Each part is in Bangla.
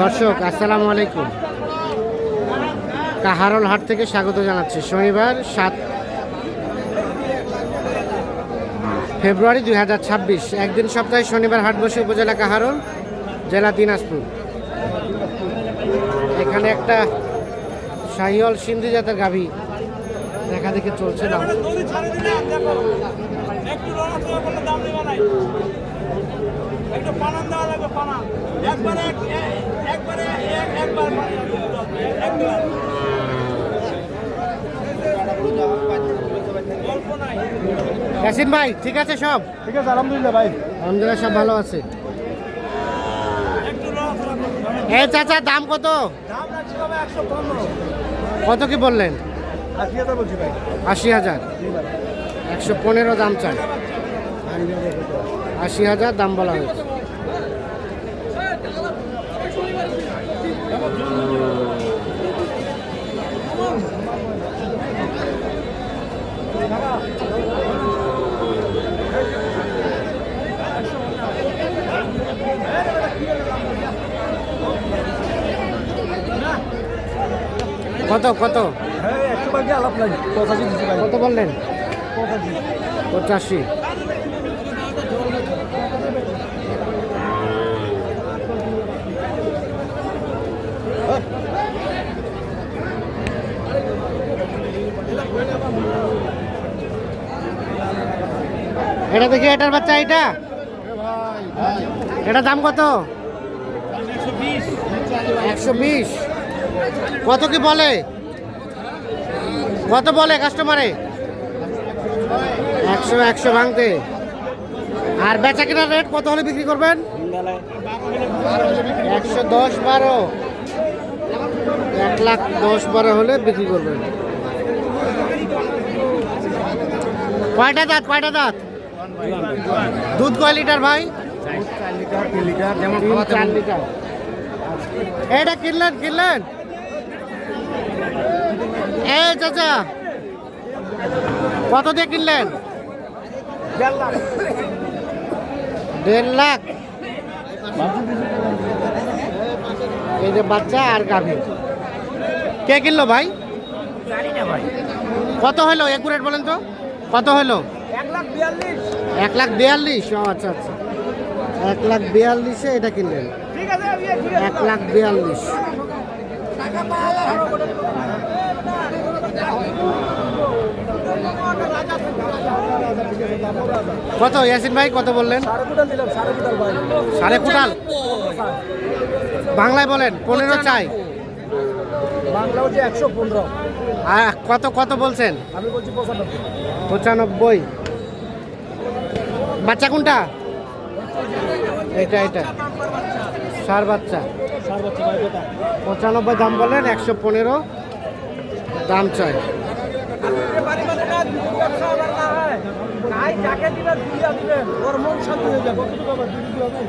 দর্শক, আসসালামু আলাইকুম। কাহারল হাট থেকে স্বাগত জানাচ্ছি। শনিবার সাত ফেব্রুয়ারি দুই হাজার ছাব্বিশ। একদিন সপ্তাহে শনিবার হাট বসে উপজেলা কাহারল, জেলা দিনাজপুর। এখানে একটা শাহিওল সিন্ধি জাতের গাভী দেখা দেখে চলছে না একটু ইয়াসিন ভাই ঠিক আছে সব? ঠিক আছে আলহামদুলিল্লাহ ভাই। আলহামদুলিল্লাহ সব ভালো আছে। লড়াচড়া চাচা দাম কত? কত কি বললেন? আশি হাজার। একশো পনেরো দাম চাই। আশি হাজার দাম বলা হয়েছে। কত কত? হ্যাঁ কত বললেন? পঁচাশি। এটা দেখি, এটার বাচ্চা, এটা? এটা দাম কত? একশো বিশ। কত কি বলে? কত বলে কাস্টমারে? একশো একশো ভাঙতে। আর বেচা কেনার রেট কত হলে বিক্রি করবেন? একশো দশ বারো। এক লাখ দশ বারো হলে বিক্রি করবেন। কয়টা দাঁত? কয়টা দাঁত? দুধ কয় লিটার ভাই? এটা কিনলেন কিনলেন? এ চাচা কত দিয়ে কিনলেন? দেড় লাখ। এই যে বাচ্চা আর গাভী। কে কিনলো ভাই? কত হলো একুরেট বলেন তো? কত হলো? এক লাখ বিয়াল্লিশ। ও আচ্ছা আচ্ছা। এক লাখ বিয়াল্লিশে এটা কিনলেন? এক লাখ বিয়াল্লিশ। কত ইয়াসিন ভাই কত বললেন? সাড়ে কুটাল বাংলায় বলেন পনেরো চাই। বাংলা হচ্ছে একশো পনেরো। আর কত কত বলছেন? আমি বলছি পঁচানব্বই। পঁচানব্বই। বাচ্চা কোনটা? এটা এটা। সার বাচ্চা। পঁচানব্বই দাম বলেন একশো পনেরো। দাম চাই যাকে দিবেন দিয়া দিবেন ওর মন শান্তি হয়ে যাবে কত বাবা দিদি দিও আমি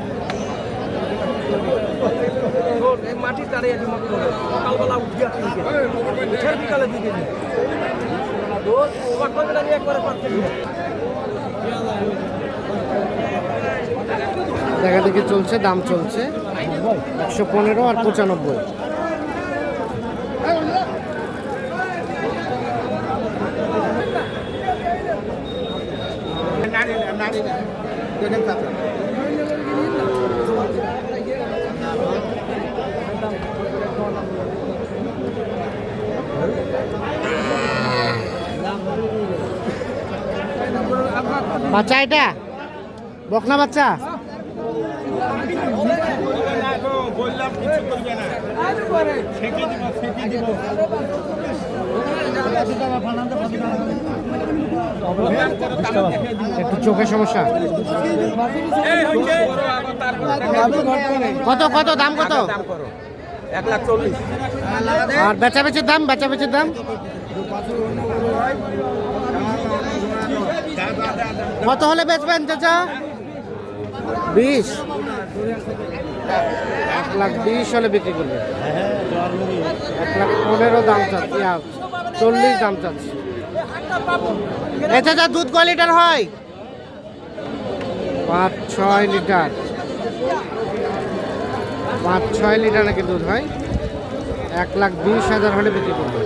এই মাটি তাড়িয়ে দিব সকালবেলা উঠিয়া থেকে উঠের বিকালে দিকে দিই কটকটা নিয়ে একবারে পাচ্ছে দেখা দেখি চলছে দাম চলছে। একশো পনেরো আর পঁচানব্বই। বাচ্চা এটা? বকনা বাচ্চা বললাম কিছু করবে না ছেঁকে দিব ছেঁকে দিব একটু চোখের সমস্যা। কত কত, দাম কত? এক লাখ চল্লিশ আর বেচা বেচির দাম বেচা বেচির দাম? কত হলে বেচবেন, চাচা? বিশ। এক লাখ বিশ হলে বিক্রি করবে। এক লাখ পনেরো দাম চাচ্ছি চল্লিশ দাম চাচ্ছি। চাচা দুধ কয় লিটার হয়? পাঁচ ছয় লিটার। পাঁচ ছয় লিটার নাকি দুধ হয়? এক লাখ বিশ হাজার হলে বিক্রি করবে।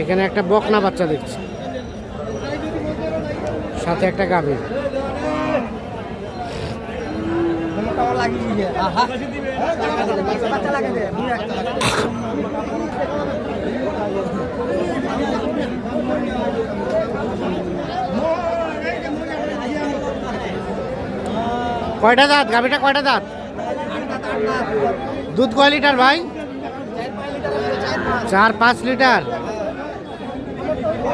এখানে একটা বকনা বাচ্চা দেখছি। সাথে একটা গাভী। কয়টা দাঁত? গাভীটা কয়টা দাঁত? দুধ কয় লিটার ভাই? চার পাঁচ লিটার।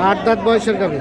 আট দাঁত বয়সের গাভী।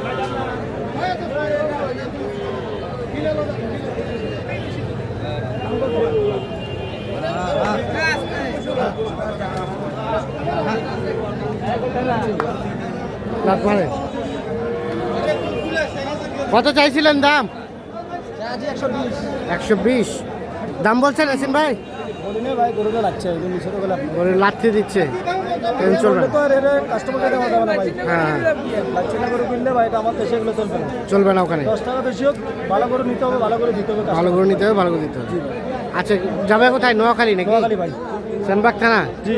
কত চাইছিলেন দাম? একশো বিশ। দাম বলছেন এসিন ভাই? লাথি দিচ্ছে। ট্রেন চলবে না। তো আর এটা কাস্টমারকে দেওয়া যাবে না ভাই। হ্যাঁ। না করে কিনলে ভাই এটা আমার দেশে এগুলো চলবে না। চলবে না ওখানে। দশ টাকা বেশি হোক ভালো করে নিতে হবে ভালো করে দিতে হবে ভালো করে নিতে হবে ভালো করে দিতে হবে। আচ্ছা যাবে কোথায়? নোয়াখালী নাকি? নোয়াখালী ভাই। সেনবাগ থানা? জি।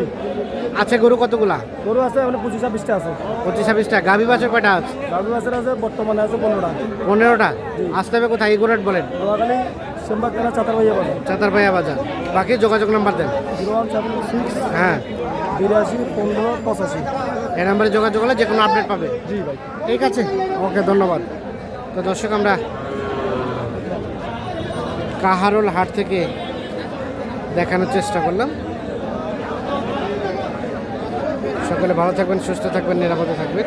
আছে গরু কতগুলা? গরু আছে মানে পঁচিশ ছাব্বিশটা আছে। পঁচিশ ছাব্বিশটা। গাভী বাছর কয়টা আছে? গাভী মাছের আছে বর্তমানে আছে পনেরোটা। পনেরোটা? আসতে হবে কোথায়? এগুরেট বলেন। নোয়াখালী সোমবার কেনা চাতার ভাইয়া বলে চাতার ভাইয়া বাজার। বাকি যোগাযোগ নাম্বার দেন। জিরো ওয়ান সেভেন সিক্স হ্যাঁ। বিরাশি পনেরো পঁচাশি। এই নাম্বারে যোগাযোগ হলে যে কোনো আপডেট পাবে। জি ভাই। ঠিক আছে? ওকে ধন্যবাদ। তো দর্শক আমরা কাহারোল হাট থেকে দেখানোর চেষ্টা করলাম। সকলে ভালো থাকবেন সুস্থ থাকবেন নিরাপদে থাকবেন।